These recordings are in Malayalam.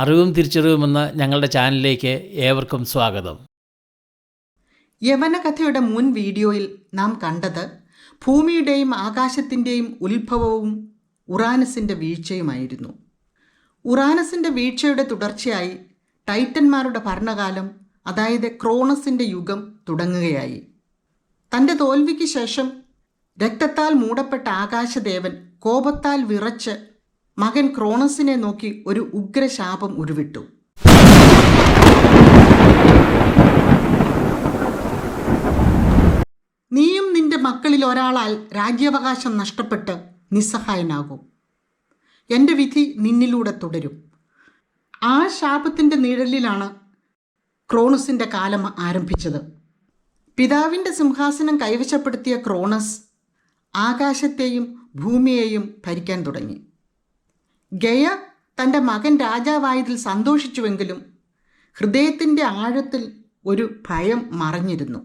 അറിവും തിരിച്ചറിവും എന്ന ഞങ്ങളുടെ ചാനലിലേക്ക് ഏവർക്കും സ്വാഗതം. യവനകഥയുടെ മുൻ വീഡിയോയിൽ നാം കണ്ടത് ഭൂമിയുടെയും ആകാശത്തിന്റെയും ഉത്ഭവവും ഉറാനസിന്റെ വീഴ്ചയുമായിരുന്നു. ഉറാനസിന്റെ വീഴ്ചയുടെ തുടർച്ചയായി ടൈറ്റന്മാരുടെ ഭരണകാലം അതായത് ക്രോണസിന്റെ യുഗം തുടങ്ങുകയായി. തന്റെ തോൽവിക്ക് ശേഷം രക്തത്താൽ മൂടപ്പെട്ട ആകാശദേവൻ കോപത്താൽ വിറച്ച് മകൻ ക്രോണസിനെ നോക്കി ഒരു ഉഗ്രശാപം ഉരുവിട്ടു. നീയും നിന്റെ മക്കളിൽ ഒരാളാൽ രാജ്യാവകാശം നഷ്ടപ്പെട്ട് നിസ്സഹായനാകും. എന്റെ വിധി നിന്നിലൂടെ തുടരും. ആ ശാപത്തിന്റെ നിഴലിലാണ് ക്രോണസിന്റെ കാലം ആരംഭിച്ചത്. പിതാവിന്റെ സിംഹാസനം കൈവശപ്പെടുത്തിയ ക്രോണസ് ആകാശത്തെയും ഭൂമിയെയും ഭരിക്കാൻ തുടങ്ങി. ഗയ തന്റെ മകൻ രാജാവായതിൽ സന്തോഷിച്ചുവെങ്കിലും ഹൃദയത്തിന്റെ ആഴത്തിൽ ഒരു ഭയം മറഞ്ഞിരുന്നു.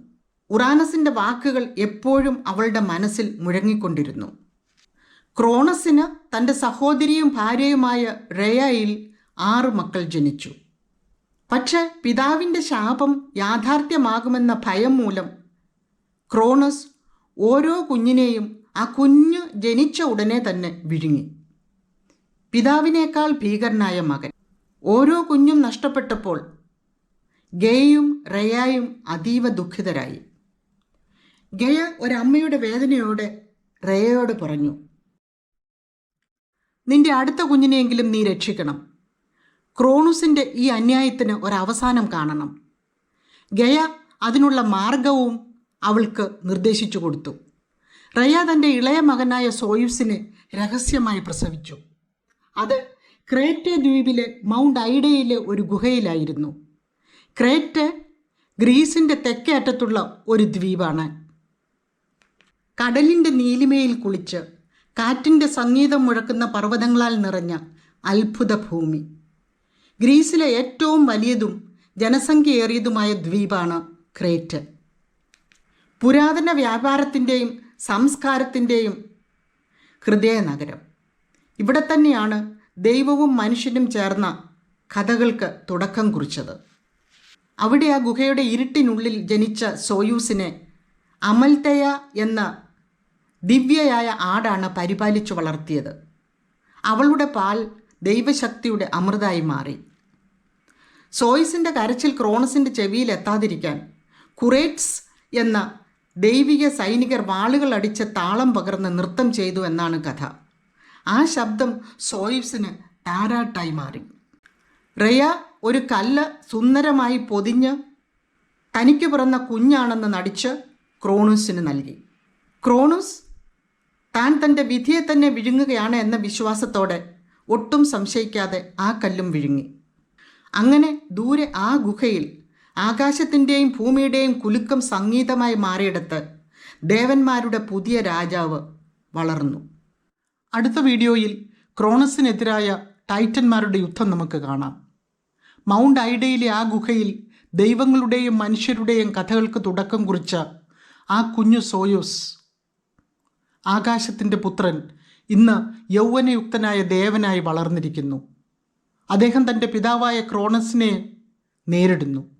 ഉറാനസിന്റെ വാക്കുകൾ എപ്പോഴും അവളുടെ മനസ്സിൽ മുഴങ്ങിക്കൊണ്ടിരുന്നു. ക്രോണസിന് തന്റെ സഹോദരിയും ഭാര്യയുമായ റേയയിൽ ആറ് മക്കൾ ജനിച്ചു. പക്ഷെ പിതാവിന്റെ ശാപം യാഥാർത്ഥ്യമാകുമെന്ന ഭയം മൂലം ക്രോണസ് ഓരോ കുഞ്ഞിനെയും ആ കുഞ്ഞ് ജനിച്ച ഉടനെ തന്നെ വിഴുങ്ങി. പിതാവിനേക്കാൾ ഭീകരനായ മകൻ. ഓരോ കുഞ്ഞും നഷ്ടപ്പെട്ടപ്പോൾ ഗയയും റയായും അതീവ ദുഃഖിതരായി. ഗയ ഒരമ്മയുടെ വേദനയോടെ റയയോട് പറഞ്ഞു നിന്റെ അടുത്ത കുഞ്ഞിനെയെങ്കിലും നീ രക്ഷിക്കണം. ക്രോണുസിന്റെ ഈ അന്യായത്തിന് ഒരവസാനം കാണണം ഗയ അതിനുള്ള മാർഗവും അവൾക്ക് നിർദ്ദേശിച്ചു കൊടുത്തു. റയ തന്റെ ഇളയ മകനായ സോയുസിനെ രഹസ്യമായി പ്രസവിച്ചു. അത് ക്രേറ്റ് ദ്വീപിലെ മൗണ്ട് ഐഡയിലെ ഒരു ഗുഹയിലായിരുന്നു. ക്രേറ്റ് ഗ്രീസിന്റെ തെക്കേ അറ്റത്തുള്ള ഒരു ദ്വീപാണ്. കടലിന്റെ നീലിമയിൽ കുളിച്ച് കാറ്റിന്റെ സംഗീതം മുഴക്കുന്ന പർവതങ്ങളാൽ നിറഞ്ഞ അത്ഭുത ഭൂമി. ഗ്രീസിലെ ഏറ്റവും വലിയതും ജനസംഖ്യയേറിയതുമായ ദ്വീപാണ് ക്രേറ്റ്. പുരാതന വ്യാപാരത്തിന്റെയും സംസ്കാരത്തിന്റെയും ഹൃദയ നഗരം ഇവിടെ തന്നെയാണ് ദൈവവും മനുഷ്യനും ചേർന്ന കഥകൾക്ക് തുടക്കം കുറിച്ചത്. അവിടെ ആ ഗുഹയുടെ ഇരുട്ടിനുള്ളിൽ ജനിച്ച സോയൂസിനെ അമൽതയ എന്ന ദിവ്യയായ ആടാണ് പരിപാലിച്ചു വളർത്തിയത്. അവളുടെ പാൽ ദൈവശക്തിയുടെ അമൃതായി മാറി. സോയിസിന്റെ കരച്ചിൽ ക്രോണസിന്റെ ചെവിയിൽ എത്താതിരിക്കാൻ കുറേറ്റ്സ് എന്ന ദൈവിക സൈനികർ വാളുകൾ അടിച്ച് താളം പകർന്ന് നൃത്തം ചെയ്തു എന്നാണ് കഥ. ആ ശബ്ദം സോയിബ്സിന് താരാട്ടായി മാറി. റയ ഒരു കല്ല് സുന്ദരമായി പൊതിഞ്ഞ് തനിക്ക് പിറന്ന കുഞ്ഞാണെന്ന് നടിച്ച് ക്രോണൂസിന് നൽകി. ക്രോണൂസ് താൻ തന്റെ വിധിയെ തന്നെ വിഴുങ്ങുകയാണ് എന്ന വിശ്വാസത്തോടെ ഒട്ടും സംശയിക്കാതെ ആ കല്ലും വിഴുങ്ങി. അങ്ങനെ ദൂരെ ആ ഗുഹയിൽ ആകാശത്തിന്റെയും ഭൂമിയുടെയും കുലുക്കം സംഗീതമായി മാറിയെടുത്ത് ദേവന്മാരുടെ പുതിയ രാജാവ് വളർന്നു. അടുത്ത വീഡിയോയിൽ ക്രോണസിനെതിരായ ടൈറ്റന്മാരുടെ യുദ്ധം നമുക്ക് കാണാം. മൗണ്ട് ഐഡയിലെ ആ ഗുഹയിൽ ദൈവങ്ങളുടെയും മനുഷ്യരുടെയും കഥകൾക്ക് തുടക്കം കുറിച്ച ആ കുഞ്ഞു സോയോസ് ആകാശത്തിന്റെ പുത്രൻ ഇന്ന് യൗവനയുക്തനായ ദേവനായി വളർന്നിരിക്കുന്നു. അദ്ദേഹം തന്റെ പിതാവായ ക്രോണസിനെ നേരിടുന്നു.